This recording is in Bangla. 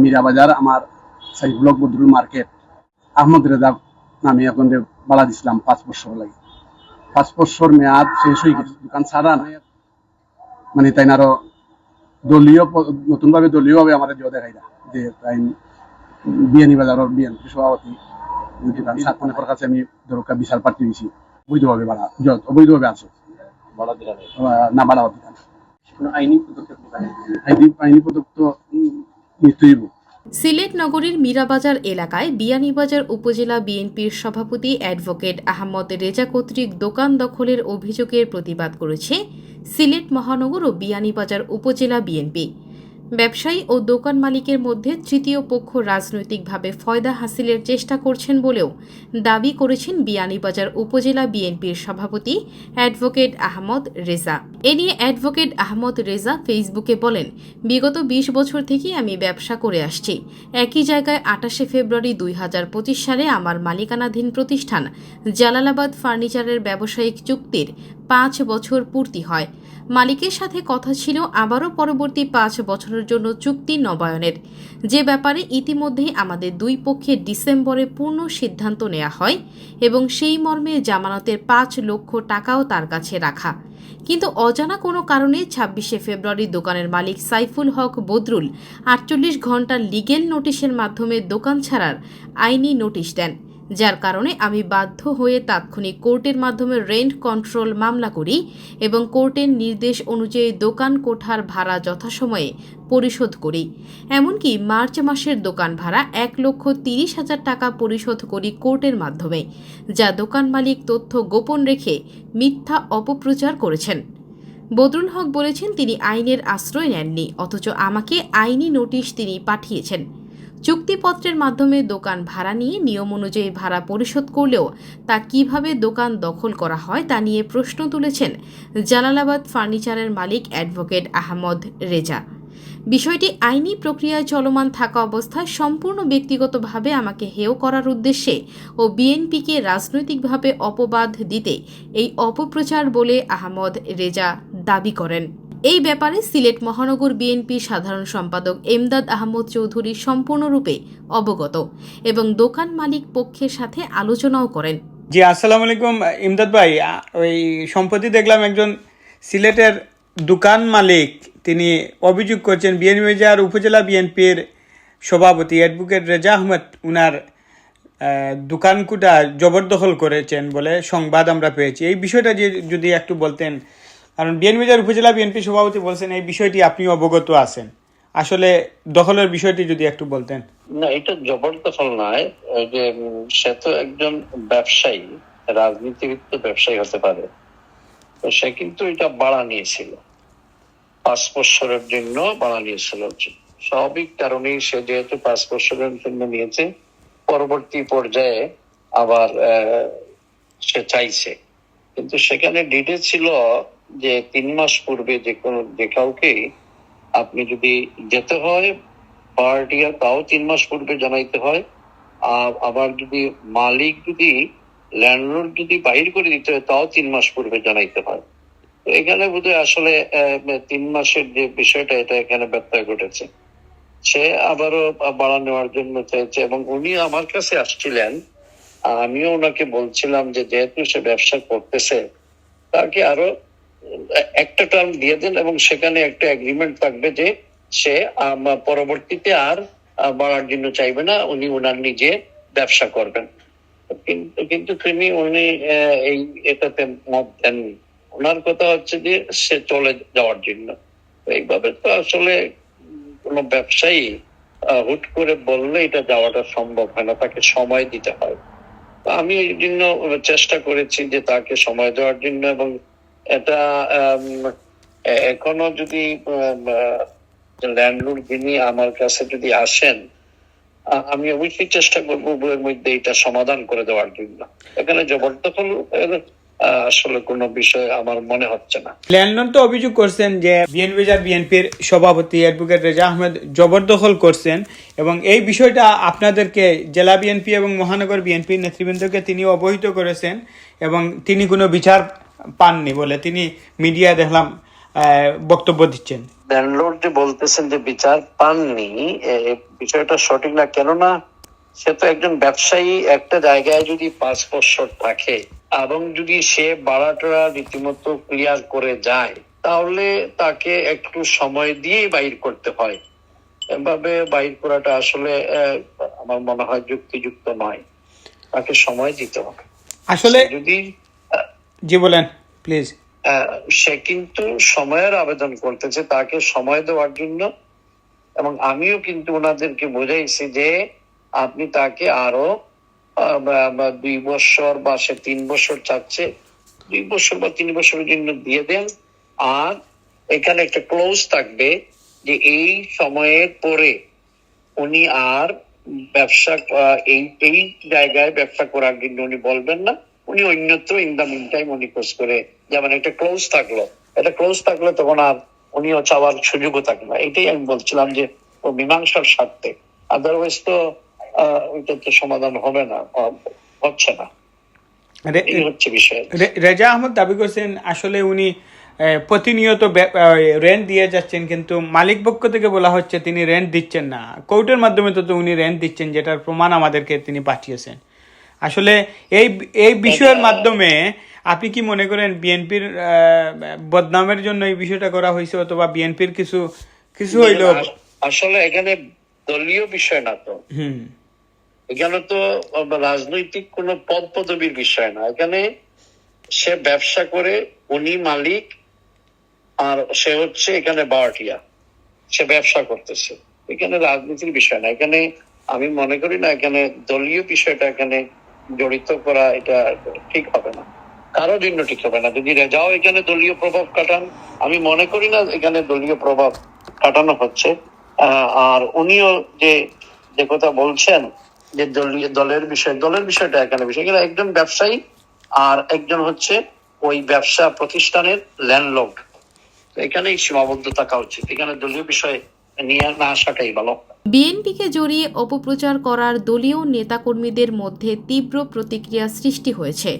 মীরাবাজার আমার সাই ব্লক বদরুল মার্কেট আহমদ রেজা নামে এখন বালা দিছিলাম পাঁচ বছর লাগে। পাঁচ বছর মেয়াদ শেষ হয়ে গেছে। দোকান ছাড়া না মানে তাই আরও দলীয় নতুন ভাবে দলীয় ভাবে আমার দিও দেখাই না। যে তাই বিয়ানি বাজারের বিএনপি সভাপতি দোকান কাছে আমি দরকার বিশাল প্রার্থী দিয়েছি বৈধভাবে বাড়া অবৈধভাবে আছে। নেই। না বাড়া আইনি পদক্ষেপ আইনি আইনি পদক্ষেপ সিলেট নগরীর মীরাবাজার এলাকায় বিয়ানীবাজার উপজেলা বিএনপির সভাপতি অ্যাডভোকেট আহমদ রেজা কর্তৃক দোকান দখলের অভিযোগের প্রতিবাদ করেছে সিলেট মহানগর ও বিয়ানীবাজার উপজেলা বিএনপি। ব্যবসায়ী ও দোকান মালিকের মধ্যে তৃতীয় পক্ষ রাজনৈতিকভাবে ফয়দা হাসিলের চেষ্টা করছেন বলেও দাবি করেছেন বিয়ানীবাজার উপজেলা বিএনপির সভাপতি অ্যাডভোকেট আহমদ রেজা। এ নিয়ে অ্যাডভোকেট আহমদ রেজা ফেসবুকে বলেন, বিগত ২০ বছর থেকেই আমি ব্যবসা করে আসছি। একই জায়গায় আটাশে ফেব্রুয়ারি দুই হাজার পঁচিশ সালে আমার মালিকানাধীন প্রতিষ্ঠান জালালাবাদ ফার্নিচারের ব্যবসায়িক চুক্তির পাঁচ বছর পূর্তি হয়। মালিকের সাথে কথা ছিল আবারও পরবর্তী পাঁচ বছরের জন্য চুক্তি নবায়নের। যে ব্যাপারে ইতিমধ্যেই আমাদের দুই পক্ষে ডিসেম্বরে পূর্ণ সিদ্ধান্ত নেওয়া হয় এবং সেই মর্মে জামানতের পাঁচ লক্ষ টাকাও তার কাছে রাখা। কিন্তু অজানা কোনো কারণে ছাব্বিশে ফেব্রুয়ারি দোকানের মালিক সাইফুল হক বদরুল আটচল্লিশ ঘণ্টার লিগেল নোটিশের মাধ্যমে দোকান ছাড়ার আইনি নোটিশ দেন। যার কারণে আমি বাধ্য হয়ে তাৎক্ষণিক কোর্টের মাধ্যমে রেন্ট কন্ট্রোল মামলা করি এবং কোর্টের নির্দেশ অনুযায়ী দোকান কোঠার ভাড়া যথাসময়ে পরিশোধ করি। এমনকি মার্চ মাসের দোকান ভাড়া এক লক্ষ তিরিশ হাজার টাকা পরিশোধ করি কোর্টের মাধ্যমে, যা দোকান মালিক তথ্য গোপন রেখে মিথ্যা অপপ্রচার করেছেন। বদরুল হক বলেছেন, তিনি আইনের আশ্রয় নেননি, অথচ আমাকে আইনি নোটিশ তিনি পাঠিয়েছেন। চুক্তিপত্রের মাধ্যমে দোকান ভাড়া নিয়ে নিয়ম অনুযায়ী ভাড়া পরিশোধ করলেও তা কীভাবে দোকান দখল করা হয় তা নিয়ে প্রশ্ন তুলেছেন জালালাবাদ ফার্নিচারের মালিক অ্যাডভোকেট আহমদ রেজা। বিষয়টি আইনি প্রক্রিয়ায় চলমান থাকা অবস্থায় সম্পূর্ণ ব্যক্তিগতভাবে আমাকে হেয় করার উদ্দেশ্যে ও বিএনপিকে রাজনৈতিকভাবে অপবাদ দিতে এই অপপ্রচার বলে আহমদ রেজা দাবি করেন। এই ব্যাপারে সিলেট মহানগর বিএনপি সাধারণ সম্পাদক এমদাদ আহমদ চৌধুরী সম্পূর্ণরূপে অবগত এবং দোকান মালিক পক্ষের সাথে আলোচনাও করেন। জি, আসসালামু আলাইকুম, ইমদাদ ভাই। ওই সম্প্রতি দেখলাম একজন সিলেটের দোকান মালিক, তিনি অভিযোগ করছেন বিএনবাজার উপজেলা বিএনপির সভাপতি অ্যাডভোকেট রেজা আহমেদ উনার দোকানকুটা জবরদখল করেছেন বলে সংবাদ আমরা পেয়েছি। এই বিষয়টা যে, যদি একটু বলতেন কারণ বিএনবাজার উপজেলা বিএনপি সভাপতি বলছেন, এই বিষয়টি আপনি অবগত আছেন। আসলে দখলের বিষয়টি যদি একটু বলতেন। না, এটা জবরদখল নয়, যে সে তো একজন ব্যবসায়ী রাজনীতিবিদ তো ব্যবসায়ী হতে পারে। তো সে কিন্তু এটা বাড়া নিয়েছিল। পাঁচ বছরের জন্য বাড়া নিয়েছিল। স্বাভাবিক কারণেই সে যেহেতু পাঁচ বছরের জন্য নিয়েছে, পরবর্তী পর্যায়ে আবার সে চাইছে। কিন্তু সেখানে ডিটে ছিল যে তিন মাস পূর্বে যে কোনো, যে কাউকে আপনি যদি যেতে হয় পার্টিয়া তাও তিন মাস পূর্বে জানাইতে হয়। আর আবার যদি মালিক যদি, ল্যান্ডলর্ড যদি বাহির করে দিতে হয়, তাও তিন মাস পূর্বে জানাইতে হয়। এখানে বোধহয় আসলে তিন মাসের যে বিষয়টা, এটা এখানে ব্যত্যয় ঘটেছে। সে আবারও বাড়া নেওয়ার জন্য চাইছে এবং উনি আমার কাছে আসছিলেন। আমিও ওনাকে বলছিলাম যে, যেহেতু সে ব্যবসা করতেছে, তাকে আরও একটা টার্ম দিয়ে দেন এবং সেখানে একটা এগ্রিমেন্ট থাকবে যে সে পরবর্তীতে আর বাড়ার জন্য চাইবে না, উনি ওনার নিজে ব্যবসা করবেন। কিন্তু তিনি উনি এই এটাতে মত দেননি ওনার কথা হচ্ছে যে সে চলে যাওয়ার জন্য। এইভাবে তো আসলে কোনো ব্যবসায়ী হুট করে বললে এটা যাওয়াটা সম্ভব হয় না, তাকে সময় দিতে হয়। আমি এই জন্য চেষ্টা করেছি যে তাকে সময় দেওয়ার জন্য এবং এটা এখনও যদি ল্যান্ডলর্ড যিনি আমার কাছে যদি আসেন আমি অবশ্যই চেষ্টা করব উভয়ের মধ্যে এটা সমাধান করে দেওয়ার জন্য। এখানে জবরদখল আসলে কোনো বিষয় আমার মনে হচ্ছে না। ল্যান্ডন তো অভিযোগ করছেন যে বিএনপিজার বিএনপির সভাপতি অ্যাডভোকেট রেজা আহমেদ জবরদখল করছেন এবং এই বিষয়টা আপনাদেরকে জেলা বিএনপি এবং মহানগর বিএনপির নেতৃবৃন্দকে তিনি অবহিত করেছেন এবং তিনি কোনো বিচার পাননি বলে তিনি মিডিয়া দেখলাম বক্তব্য দিচ্ছেন। ল্যান্ডলর্ড যে বলতেছেন যে বিচার পাননি বিষয়টা সঠিক না কেননা সে তো একজন ব্যবসায়ী একটা জায়গায় যদি পাঁচ বছর থাকে এবং যদি সে ভাড়াটা রীতিমতো ক্লিয়ার করে যায় তাহলে তাকে একটু সময় দিয়েই বাইর করতে হয়। এভাবে বাইর করাটা আসলে আমার মনে হয় যুক্তিযুক্ত নয়। তাকে সময় দিতে হবে। আসলে যদি জি, বলেন প্লিজ সে কিন্তু সময়ের আবেদন করতেছে, তাকে সময় দেওয়ার জন্য। এবং আমিও কিন্তু ওনাদেরকে বোঝাইছি যে আপনি তাকে আরও দুই বছর বা সে তিন বছর চাচ্ছে, দুই বছর বা তিন বছরের জন্য দিয়ে দেন। আর এখানে একটা ক্লোজ থাকবে যে এই সময়ের পরে উনি আর ব্যবসা এই এই জায়গায় ব্যবসা করার জন্য উনি বলবেন না। উনি অন্যত্র ইন দা মিন টাইম উনি খোঁজ করে যেমন একটা ক্লোজ থাকল। এটা ক্লোজ থাকলে তখন আর উনিও চাওয়ার সুযোগও থাকে না। এটাই আমি বলছিলাম যে ও মীমাংসার স্বার্থে। আদারওয়াইজ তো ওইটা তো সমাধান হবে না হচ্ছে না। হচ্ছে বিষয়। রেজা আহমদ দাবি করছেন আসলে উনি প্রতিনিয়ত রেন্ট দিয়ে যাচ্ছেন কিন্তু মালিক পক্ষ থেকে বলা হচ্ছে তিনি রেন্ট দিচ্ছেন না। কোর্টের মাধ্যমে তো উনি রেন্ট দিচ্ছেন যেটার প্রমাণ আমাদেরকে তিনি পাঠিয়েছেন। আসলে এই এই বিষয়ের মাধ্যমে আপনি কি মনে করেন বিএনপির বদনামের জন্য এই বিষয়টা করা হয়েছে অথবা বিএনপির কিছু কিছু হইল আসলে এখানে দলীয় বিষয় না তো। এখানে তো রাজনৈতিক কোন পদ পদবীর বিষয় না। এখানে সে ব্যবসা করে উনি মালিক আর সে হচ্ছে এখানে বারটিয়া। সে ব্যবসা করতেছে। এখানে রাজনীতির বিষয় না। এখানে আমি মনে করি না এখানে দলীয় বিষয়টা এখানে জড়িত করা এটা ঠিক হবে না। কারোর জন্য ঠিক হবে না। যদি রেজাও এখানে দলীয় প্রভাব কাটান। আমি মনে করি না এখানে দলীয় প্রভাব কাটানো হচ্ছে। আর উনিও যে যে কথা বলছেন যে দলীয় দলের বিষয় দলের বিষয়টা এখানে বিষয়। কিন্তু একজন ব্যবসায়ী আর একজন হচ্ছে ওই ব্যবসা প্রতিষ্ঠানের ল্যান্ডলর্ড এখানেই সীমাবদ্ধ থাকা উচিত। এখানে দলীয় বিষয় নিয়ে না আসাটাই ভালো। বিএনপিকে জড়িয়ে অপপ্রচার করার দলীয় নেতাকর্মীদের মধ্যে তীব্র প্রতিক্রিয়া সৃষ্টি হয়েছে।